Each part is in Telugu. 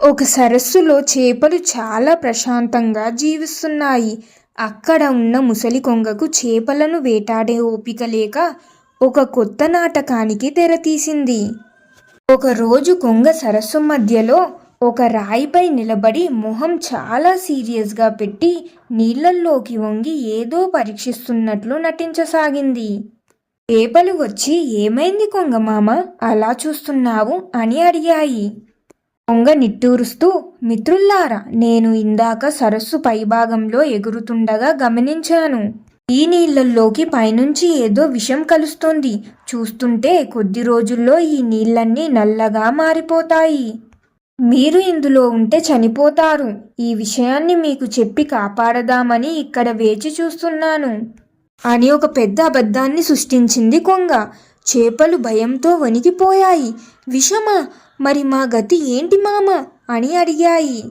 ఒక సరస్సులో చేపలు చాలా ప్రశాంతంగా జీవిస్తున్నాయి. అక్కడ ఉన్న ముసలి కొంగకు చేపలను వేటాడే ఓపిక లేక ఒక కొత్త నాటకానికి తెరతీసింది ఒకరోజు కొంగ సరస్సు మధ్యలో ఒక రాయిపై నిలబడి మొహం చాలా సీరియస్గా పెట్టి నీళ్ళల్లోకి వంగి ఏదో పరీక్షిస్తున్నట్లు నటించసాగింది. చేపలు వచ్చి ఏమైంది కొంగ మామ? అలా చూస్తున్నావు? అని అడిగాయి. కొంగ నిట్టూరుస్తూ మిత్రుల్లారా నేను ఇందాక సరస్సు పైభాగంలో ఎగురుతుండగా గమనించాను. ఈ నీళ్ళల్లోకి పైనుంచి ఏదో విషం కలుస్తుంది. చూస్తుంటే కొద్ది రోజుల్లో ఈ నీళ్ళన్నీ నల్లగా మారిపోతాయి. మీరు ఇందులో ఉంటే చనిపోతారు. ఈ విషయాన్ని మీకు చెప్పి కాపాడదామని ఇక్కడ వేచి చూస్తున్నాను. అని ఒక పెద్ద అబద్ధాన్ని సృష్టించింది కొంగ. చేపలు భయంతో వణికిపోయాయి. విషమా మరి మా గతి ఏంటి మామ అని అడిగాయి.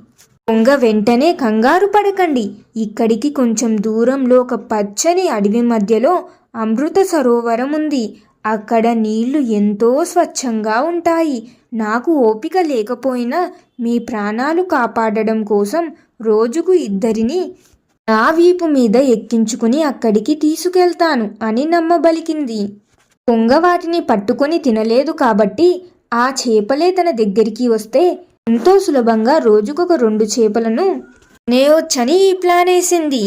కొంగ వెంటనే కంగారు పడకండి. ఇక్కడికి కొంచెం దూరంలో ఒక పచ్చని అడవి మధ్యలో అమృత సరోవరం ఉంది. అక్కడ నీళ్ళు ఎంతో స్వచ్ఛంగా ఉంటాయి. నాకు ఓపిక లేకపోయినా మీ ప్రాణాలు కాపాడడం కోసం రోజుకు ఇద్దరిని నా వీపు మీద ఎక్కించుకుని అక్కడికి తీసుకెళ్తాను అని నమ్మబలికింది. కొంగ వాటిని పట్టుకొని తినలేదు కాబట్టి ఆ చేపలే తన దగ్గరికి వస్తే ఎంతో సులభంగా రోజుకొక రెండు చేపలను నేవచ్చని ఈ ప్లాన్ వేసింది.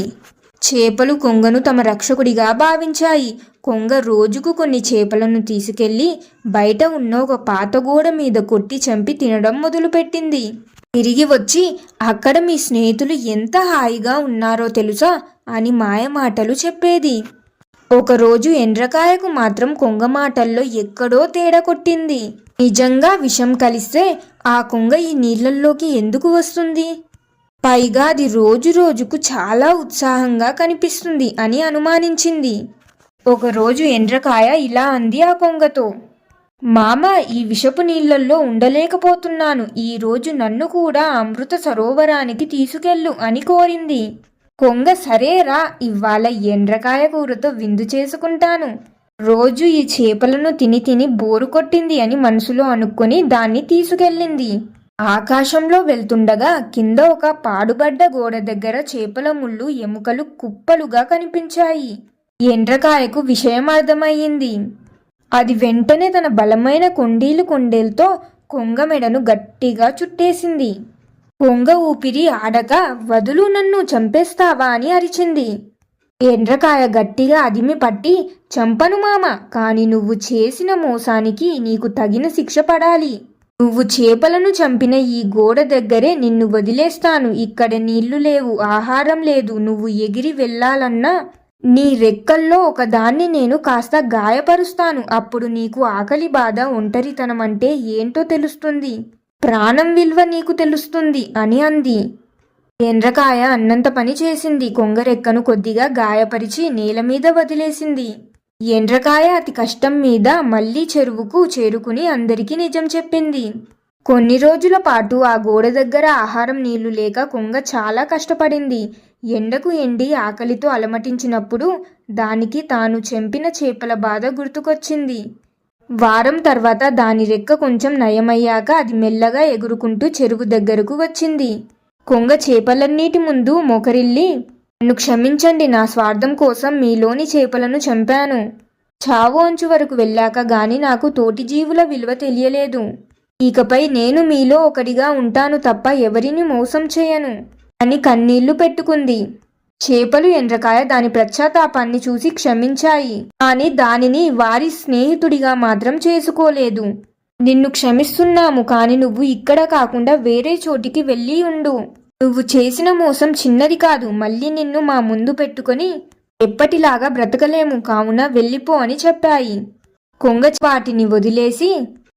చేపలు కొంగను తమ రక్షకుడిగా భావించాయి. కొంగ రోజుకు కొన్ని చేపలను తీసుకెళ్ళి బయట ఉన్న ఒక పాత గోడ మీద కొట్టి చంపి తినడం మొదలుపెట్టింది. తిరిగి వచ్చి అక్కడ మీ స్నేహితులు ఎంత హాయిగా ఉన్నారో తెలుసా అని మాయమాటలు చెప్పేది. ఒకరోజు ఎండ్రకాయకు మాత్రం కొంగ మాటల్లో ఎక్కడో తేడా కొట్టింది. నిజంగా విషం కలిస్తే ఆ కొంగ ఈ నీళ్ళల్లోకి ఎందుకు వస్తుంది? పైగా అది రోజు రోజుకు చాలా ఉత్సాహంగా కనిపిస్తుంది అని అనుమానించింది. ఒకరోజు ఎండ్రకాయ ఇలా అంది ఆ కొంగతో. మామ ఈ విషపు నీళ్ళల్లో ఉండలేకపోతున్నాను. ఈరోజు నన్ను కూడా అమృత సరోవరానికి తీసుకెళ్ళు అని కోరింది. కొంగ సరేరా ఇవాళ ఎండ్రకాయ కూరతో విందు చేసుకుంటాను. రోజు ఈ చేపలను తిని తిని బోరు కొట్టింది అని మనసులో అనుకొని దాన్ని తీసుకెళ్ళింది. ఆకాశంలో వెళ్తుండగా కింద ఒక పాడుబడ్డ గోడ దగ్గర చేపల ముళ్ళు ఎముకలు కుప్పలుగా కనిపించాయి. ఎండ్రకాయకు విషయం అర్థమయ్యింది. అది వెంటనే తన బలమైన కొండీలు కొండేలతో కొంగ మెడను గట్టిగా చుట్టేసింది. కొంగ ఊపిరి ఆడక వదులు నన్ను చంపేస్తావా అని అరిచింది. ఎండ్రకాయ గట్టిగా అదిమి పట్టి చంపను మామ కాని నువ్వు చేసిన మోసానికి నీకు తగిన శిక్ష పడాలి. నువ్వు చేపలను చంపిన ఈ గోడ దగ్గరే నిన్ను వదిలేస్తాను. ఇక్కడ నీళ్ళు లేవు ఆహారం లేదు నువ్వు ఎగిరి వెళ్ళాలన్నా నీ రెక్కల్లో ఒకదాన్ని నేను కాస్త గాయపరుస్తాను. అప్పుడు నీకు ఆకలి బాధ ఒంటరితనం అంటే ఏంటో తెలుస్తుంది. ప్రాణం విలువ నీకు తెలుస్తుంది అని అంది. ఎండ్రకాయ అన్నంత పని చేసింది. కొంగరెక్కను కొద్దిగా గాయపరిచి నేల మీద వదిలేసింది. ఎండ్రకాయ అతి కష్టం మీద మళ్ళీ చెరువుకు చేరుకుని అందరికీ నిజం చెప్పింది. కొన్ని రోజుల పాటు ఆ గోడ దగ్గర ఆహారం నీళ్ళు లేక కొంగ చాలా కష్టపడింది. ఎండకు ఎండి ఆకలితో అలమటించినప్పుడు దానికి తాను చెంపిన చేపల బాధ గుర్తుకొచ్చింది. వారం తర్వాత దాని రెక్క కొంచెం నయమయ్యాక అది మెల్లగా ఎగురుకుంటూ చెరువు దగ్గరకు వచ్చింది. కొంగ చేపలన్నిటి ముందు మోకరిల్లి నన్ను క్షమించండి నా స్వార్థం కోసం మీలోని చేపలను చంపాను. చావు అంచు వరకు వెళ్ళాక గాని నాకు తోటి జీవుల విలువ తెలియలేదు. ఇకపై నేను మీలో ఒకటిగా ఉంటాను తప్ప ఎవరిని మోసం చేయను అని కన్నీళ్ళు పెట్టుకుంది. చేపలు ఎండ్రకాయ దాని ప్రత్యాతాపాన్ని చూసి క్షమించాయి. కానీ దానిని వారి స్నేహితుడిగా మాత్రం చేసుకోలేదు. నిన్ను క్షమిస్తున్నాము కాని నువ్వు ఇక్కడ కాకుండా వేరే చోటికి వెళ్ళి ఉండు. నువ్వు చేసిన మోసం చిన్నది కాదు మళ్ళీ నిన్ను మా ముందు పెట్టుకొని ఎప్పటిలాగా బ్రతకలేము కావున వెళ్ళిపో అని చెప్పాయి. కొంగ వాటిని వదిలేసి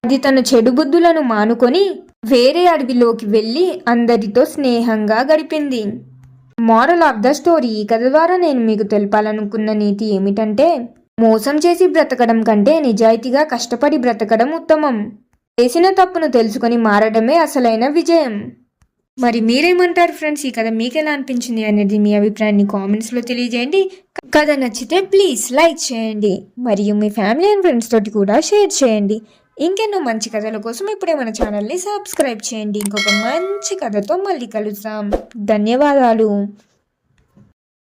అది తన చెడు బుద్ధులను మానుకొని వేరే అడవిలోకి వెళ్ళి అందరితో స్నేహంగా గడిపింది. మారల్ ఆఫ్ ద స్టోరీ ఈ కథ ద్వారా నేను మీకు తెలపాలనుకున్న నీతి ఏమిటంటే మోసం చేసి బ్రతకడం కంటే నిజాయితీగా కష్టపడి బ్రతకడం ఉత్తమం. చేసిన తప్పును తెలుసుకొని మారడమే అసలైన విజయం. మరి మీరేమంటారు ఫ్రెండ్స్? ఈ కథ మీకు ఎలా అనిపించింది అనేది మీ అభిప్రాయాన్ని కామెంట్స్లో తెలియజేయండి. కథ నచ్చితే ప్లీజ్ లైక్ చేయండి. మరియు మీ ఫ్యామిలీ అండ్ ఫ్రెండ్స్ తోటి కూడా షేర్ చేయండి. ఇంకెన్నో మంచి కథల కోసం ఇప్పుడే మన ఛానల్ని సబ్స్క్రైబ్ చేయండి. ఇంకొక మంచి కథతో మళ్ళీ కలుద్దాం. ధన్యవాదాలు.